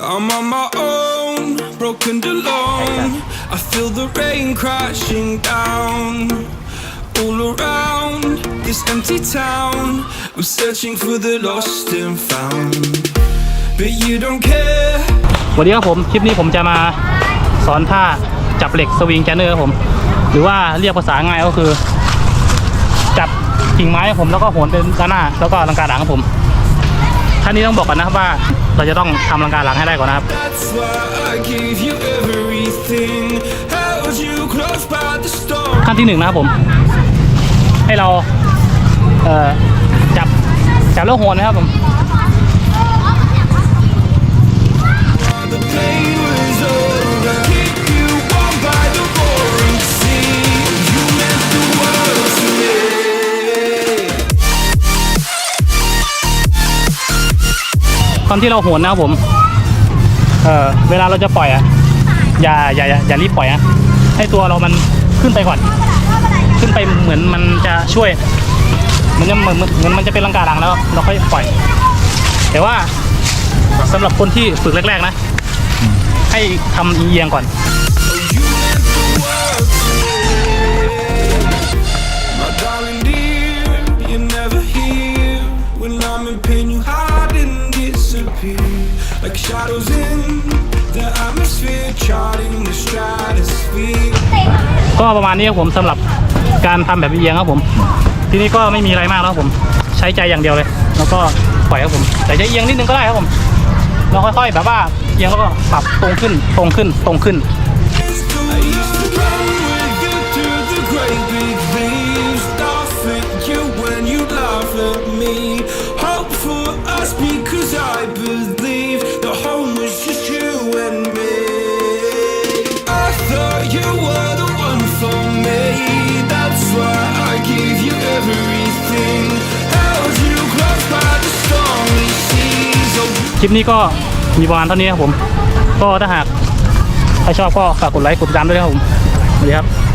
I'm on my own, broken and alone. I feel the rain crashing down all around this empty town. I'm searching for the lost and found, but you don't care. สวัสดีครับผม คลิปนี้ผมจะมาสอนท่าจับเหล็กสวิงแกนเนอร์ครับผม หรือว่าเรียกภาษาง่ายก็คือ จับกิ่งไม้ครับผมแล้วก็โหนเป็นด้านหน้า แล้วก็ลังกาหลังครับผม ท่านี้ต้องบอกก่อนนะครับว่าเราจะต้องทำลังกาหลังให้ได้ก่อนนะครับ ขั้นที่หนึ่งนะครับผม ให้เราเอ่อจับจับแล้วโหนนะครับผม ตอนที่เราโหนนะครับผม เออเวลาเราจะปล่อยอะ อย่าอย่าอย่าอย่ารีบปล่อยอะให้ตัวเรามันขึ้นไปก่อน ขึ้นไปเหมือนมันจะช่วย มันจะเหมือนเหมือนมันจะเป็นลังกาหลังแล้ว เราค่อยปล่อย แต่ว่าสำหรับคนที่ฝึกแรกๆนะ ให้ทำเอียงก่อน Like shadows in the atmosphere, charting the stratosphere. ก็ประมาณนี้ครับผมสำหรับการทำแบบเอียงครับผม ทีนี้ก็ไม่มีอะไรมากแล้วครับผม ใช้ใจอย่างเดียวเลย แล้วก็ปล่อยครับผม แต่จะเอียงนิดนึงก็ได้ครับผม เราค่อยๆแบบว่าเอียงแล้วก็ปรับตรงขึ้น ตรงขึ้น ตรงขึ้น I used to run with you through the great big leaves, laugh at you when you laugh at me. Hope for us because คลิปนี้ก็มีประมาณเท่านี้ครับผม ก็ถ้าหากใครชอบก็ฝากกดไลค์กดติดตามด้วยนะครับผมสวัสดีครับ